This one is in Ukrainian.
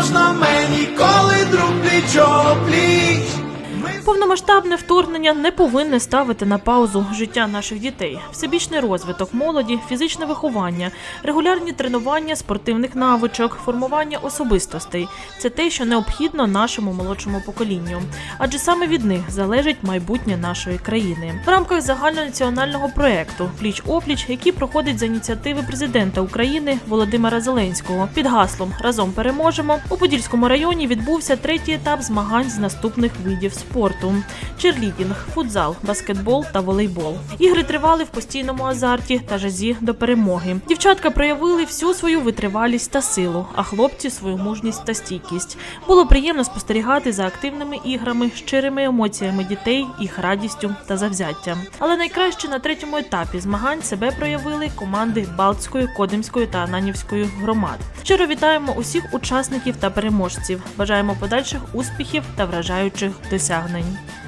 можна мені, коли друг пліч пліч. Повномасштабне вторгнення не повинне ставити на паузу життя наших дітей. Всебічний розвиток молоді, фізичне виховання, регулярні тренування спортивних навичок, формування особистостей це те, що необхідно нашому молодшому поколінню, адже саме від них залежить майбутнє нашої країни. В рамках загальнонаціонального проекту Пліч опліч, який проходить за ініціативи президента України Володимира Зеленського під гаслом Разом переможемо у Подільському районі відбувся третій етап змагань з наступних видів спорту: черлідінг, футзал, баскетбол та волейбол. Ігри тривали в постійному азарті та жазі до перемоги. Дівчатка проявили всю свою витривалість та силу, а хлопці свою мужність та стійкість. Було приємно спостерігати за активними іграми, щирими емоціями дітей, їх радістю та завзяттям. Але найкраще на третьому етапі змагань себе проявили команди Балтської, Кодимської та Ананівської громад. Щиро вітаємо усіх учасників та переможців. Бажаємо подальших успіхів та вражаючих досягнень. Tarnaim.